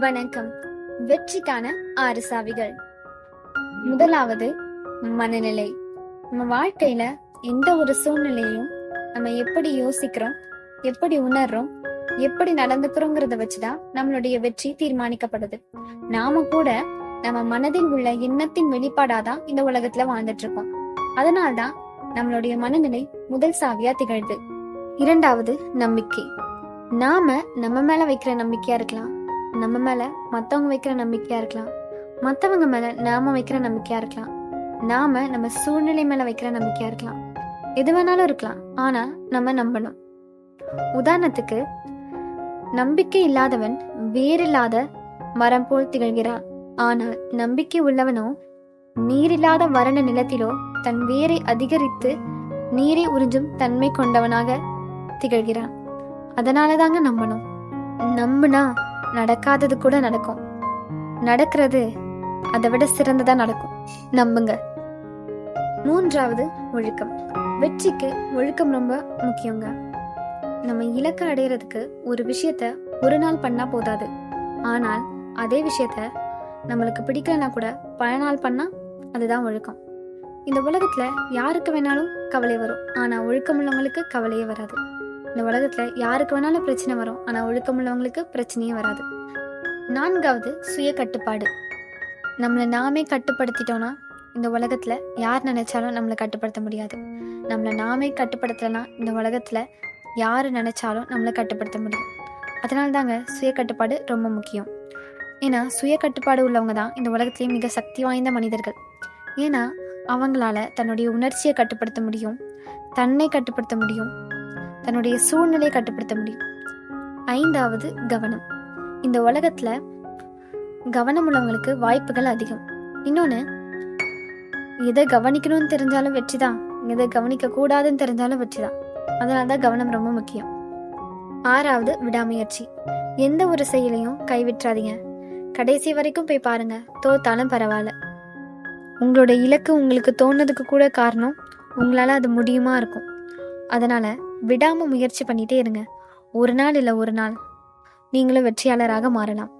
வணக்கம். வெற்றிக்கான ஆறு சாவிகள். முதலாவது மனநிலை. நம்ம வாழ்க்கையில எந்த ஒரு சூழ்நிலையும் நம்ம எப்படி யோசிக்கிறோம் எப்படி உணர்றோம் எப்படி நடந்துக்கிறோங்கிறத வச்சுதான் நம்மளுடைய வெற்றி தீர்மானிக்கப்படுது. நாம கூட நம்ம மனதில் உள்ள எண்ணத்தின் வெளிப்பாடாதான் இந்த உலகத்துல வாழ்ந்துட்டு இருக்கோம் அதனால்தான் நம்மளுடைய மனநிலை முதல் சாவியா திகழ்து. இரண்டாவது நம்பிக்கை. நாம நம்ம மேல வைக்கிற நம்பிக்கையா இருக்கலாம். நம்ம மேலே மற்றவங்க வைக்கிற நம்பிக்கையாக இருக்கலாம். மற்றவங்க மேலே நாம வைக்கிற நம்பிக்கையாக இருக்கலாம். நாம நம்ம சூழ்நிலை மேலே வைக்கிற நம்பிக்கையாக இருக்கலாம். எது வேணாலும் இருக்கலாம். ஆனால் நம்ம நம்பணும். உதாரணத்துக்கு நம்பிக்கை இல்லாதவன் வேறில்லாத மரம் போல் திகழ்கிறான். ஆனால் நம்பிக்கை உள்ளவனோ நீரில்லாத வறண்ட நிலத்திலோ தன் வேரை அதிகரித்து நீரை உறிஞ்சும் தன்மை கொண்டவனாக திகழ்கிறான். அதனால தாங்க நம்பணும். நம்புனா நடக்காதது கூட நடக்கும். நடக்கிறது அதை விட சிறந்ததா நடக்கும். நம்புங்க. மூன்றாவது ஒழுக்கம். வெற்றிக்கு ஒழுக்கம் ரொம்ப முக்கியங்க. நம்ம இலக்கை அடையிறதுக்கு ஒரு விஷயத்த ஒரு நாள் பண்ணா போதாது. ஆனால் அதே விஷயத்த நம்மளுக்கு பிடிக்கலனா கூட பல நாள் பண்ணா அதுதான் ஒழுக்கம். இந்த உலகத்துல யாருக்கு வேணாலும் கவலை வரும். ஆனா ஒழுக்கம் உள்ளவங்களுக்கு கவலையே வராது. இந்த உலகத்துல யாருக்கு வேணாலும் பிரச்சனை வரும். ஆனா ஒழுக்கம் உள்ளவங்களுக்கு பிரச்சனையே வராது. நான்காவது சுய கட்டுப்பாடு. நம்மளை நாமே கட்டுப்படுத்திட்டோம்னா இந்த உலகத்துல யார் நினைச்சாலும் நம்மளை கட்டுப்படுத்த முடியாது. நம்மளை நாமே கட்டுப்படுத்தலைன்னா இந்த உலகத்துல யார் நினைச்சாலும் நம்மளை கட்டுப்படுத்த முடியும். அதனால தாங்க சுய கட்டுப்பாடு ரொம்ப முக்கியம். ஏன்னா சுய கட்டுப்பாடு உள்ளவங்க தான் இந்த உலகத்திலேயே மிக சக்தி வாய்ந்த மனிதர்கள். ஏன்னா அவங்களால தன்னுடைய உணர்ச்சியை கட்டுப்படுத்த முடியும் தன்னை கட்டுப்படுத்த முடியும் தன்னுடைய சூழ்நிலையை கட்டுப்படுத்த முடியும். ஐந்தாவது கவனம். இந்த உலகத்துல கவனம் உள்ளவங்களுக்கு வாய்ப்புகள் அதிகம். இன்னொன்று எதை கவனிக்கணும்னு தெரிஞ்சாலும் வெற்றி தான் எதை கவனிக்க கூடாதுன்னு தெரிஞ்சாலும் வெற்றி தான் அதனால தான் கவனம் ரொம்ப முக்கியம். ஆறாவது விடாமுயற்சி. எந்த ஒரு செயலையும் கைவிட்டுறாதீங்க. கடைசி வரைக்கும் போய் பாருங்க. தோத்தாலும் பரவாயில்ல. உங்களோட இலக்கு உங்களுக்கு தோணுதுக்கு கூட காரணம் உங்களால் அது முடியுமா இருக்கும். அதனால் விடாமல் முயற்சி பண்ணிகிட்டே இருங்க. ஒரு நாள் இல்லை ஒரு நாள். நீங்களும் வெற்றியாளராக மாறலாம்.